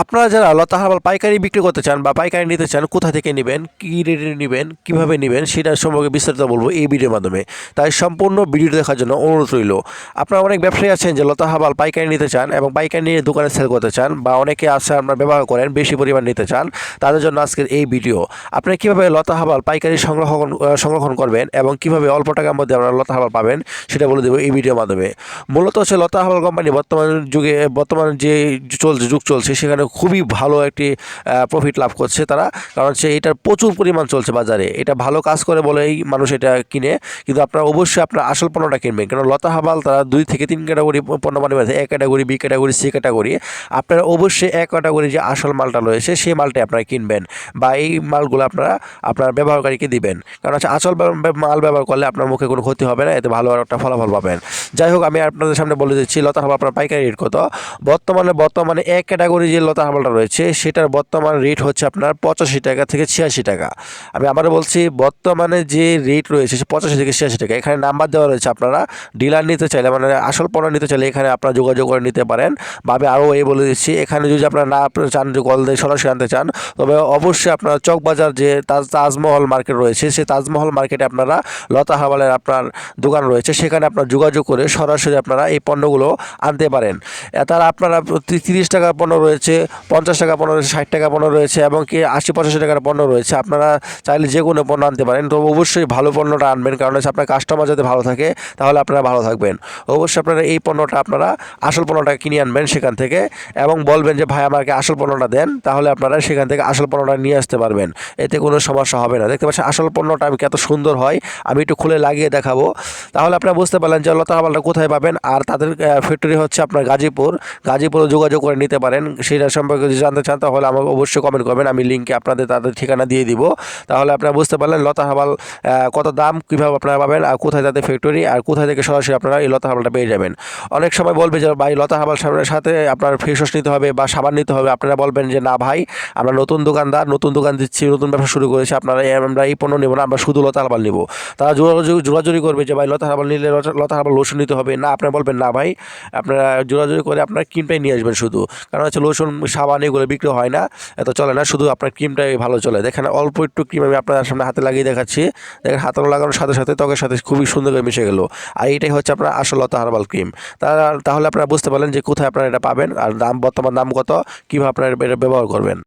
আপনারা যারা লতা হারবাল পাইকারি বিক্রি করতে চান বা পাইকারি নিতে চান, কোথা থেকে নেবেন, কী রেটে নেবেন, কীভাবে নেবেন, সেটা সম্পর্কে বিস্তারিত বলব এই ভিডিওর মাধ্যমে। তাই সম্পূর্ণ ভিডিও দেখার জন্য অনুরোধ রইল, আপনারা অনেক ব্যবসায়ী আছেন যে লতা হারবাল পাইকারি নিতে চান এবং পাইকারি নিয়ে দোকানে সেল করতে চান বা অনেকে আছে আপনারা ব্যবহার করেন, বেশি পরিমাণ নিতে চান, তাদের জন্য আজকের এই ভিডিও। আপনি কীভাবে লতা হারবাল পাইকারি সংরক্ষণ সংরক্ষণ করবেন এবং কীভাবে অল্প টাকার মধ্যে আপনারা লতা হারবাল পাবেন, সেটা বলে দেবো এই ভিডিওর মাধ্যমে। মূলত হচ্ছে লতা হারবাল কোম্পানি বর্তমান যুগে, বর্তমান যে চলছে, যুগ চলছে, সেখানে খুবই ভালো একটি প্রফিট লাভ করছে তারা। কারণ হচ্ছে এটার প্রচুর পরিমাণ চলছে বাজারে। এটা ভালো কাজ করে বলেই মানুষ এটা কিনে। কিন্তু আপনারা অবশ্যই আপনার আসল পণ্যটা কিনবেন। কারণ লতা হাবাল তারা দুই থেকে তিন ক্যাটাগরি পণ্য মানে এক category B category C category আপনারা অবশ্যই এক ক্যাটাগরি যে আসল মালটা রয়েছে, সেই মালটাই আপনারা কিনবেন। বা এই মালগুলো আপনারা, আপনার ব্যবহারকারীকে দিবেন। কারণ হচ্ছে আসল মাল ব্যবহার করলে আপনার মুখে কোনো ক্ষতি হবে না, এতে ভালো একটা ফলাফল পাবেন। যাই হোক, আমি আপনাদের সামনে বলে দিচ্ছি, লতা হাবাল আপনার পাইকারি রেট কত? বর্তমানে বর্তমানে এক ক্যাটাগরি যে লতা হাবালটা রয়েছে, সেটার বর্তমান রেট হচ্ছে আপনার পঁচাশি টাকা থেকে ছিয়াশি টাকা। আমি আবারও বলছি, বর্তমানে যে রেট রয়েছে সে পঁচাশি থেকে ছিয়াশি টাকা। এখানে নাম্বার দেওয়া রয়েছে আপনারা ডিলার নিতে চাইলে মানে আসল পণ্য নিতে চাইলে এখানে আপনারা যোগাযোগ করে নিতে পারেন। বা আমি আরও এই বলে দিচ্ছি, এখানে যদি আপনারা না চান যে কল দিয়ে সরাসরি আনতে চান, তবে অবশ্যই আপনারা চকবাজার যে তাজ, তাজমহল মার্কেট রয়েছে সেই তাজমহল মার্কেটে আপনারা লতা হাবালের আপনার দোকান রয়েছে, সেখানে আপনার যোগাযোগ করে সরাসরি আপনারা এই পণ্যগুলো আনতে পারেন। তারা আপনারা তিরিশ টাকা পণ্য রয়েছে পঞ্চাশ টাকা পণ্য রয়েছে, ষাট টাকা পণ্য রয়েছে এবং কি আশি পঁচাশি টাকার পণ্য রয়েছে। আপনারা চাইলে যে কোনো পণ্য আনতে পারেন। তো অবশ্যই ভালো পণ্যটা আনবেন, কারণ হচ্ছে আপনার কাস্টমার যাতে ভালো থাকে, তাহলে আপনারা ভালো থাকবেন। অবশ্যই আপনারা এই পণ্যটা আপনারা আসল পণ্যটা কিনে আনবেন সেখান থেকে এবং বলবেন যে, ভাই, আমাকে আসল পণ্যটা দেন। তাহলে আপনারা সেখান থেকে আসল পণ্যটা নিয়ে আসতে পারবেন। এতে কোনো সমস্যা হবে না। দেখতে পাচ্ছেন, আসল পণ্যটা আমি কত সুন্দর হয়? আমি একটু খুলে লাগিয়ে দেখাবো। তাহলে আপনারা বুঝতে পারলেন যে লতা হাবালটা কোথায় পাবেন? আর তাদের ফ্যাক্টরি হচ্ছে আপনার গাজীপুর। গাজীপুরে যোগাযোগ করে নিতে পারেন। সেটা সম্পর্কে যদি জানতে চান, তাহলে আমাকে অবশ্যই কমেন্ট করবেন। আমি লিঙ্কে আপনাদের তাদের ঠিকানা দিয়ে দিব। তাহলে আপনারা বুঝতে পারলেন লতা হাবাল কত দাম, কীভাবে আপনারা পাবেন আর কোথায় তাদের ফ্যাক্টরি আর কোথায় থেকে সরাসরি আপনারা এই লতা হাবালটা পেয়ে যাবেন। অনেক সময় বলবে যে, ভাই, লতা হাবাল সাবানের সাথে আপনার ফেস ওয়াশ নিতে হবে বা সাবান নিতে হবে। আপনারা বলবেন যে, না ভাই, আমরা নতুন দোকানদার, নতুন দোকান দিচ্ছি, নতুন ব্যবসা শুরু করেছি, আপনারা আমরা এই পণ্য নেব না, আমরা শুধু লতা হাবাল নেব। তারা যোগাযোগ জোরাজুরি করবে যে, ভাই, লতা হাবাল নিলে লতা- হাবাল লোশন নিতে হবে। না, আপনারা বলবেন, না ভাই, আপনারা জোরাজুরি করে আপনার ক্রিমটাই নিয়ে আসবেন শুধু। কারণ হচ্ছে লোশন সাবান এগুলো বিক্রি হয় না, এত চলে না, শুধু আপনার ক্রিমটাই ভালো চলে। দেখেন, অল্প একটু ক্রিম আমি আপনার সামনে হাতে লাগিয়ে দেখাচ্ছি। দেখেন হাতে লাগানোর সাথে সাথে ত্বকের সাথে খুবই সুন্দর করে মিশে গেলো। আর এটাই হচ্ছে আপনার আসলতা হার্বাল ক্রিম। তাহলে আপনারা বুঝতে পারলেন যে কোথায় আপনারা এটা পাবেন, আর দাম, বর্তমান দাম কত, কীভাবে আপনারা এটা ব্যবহার করবেন।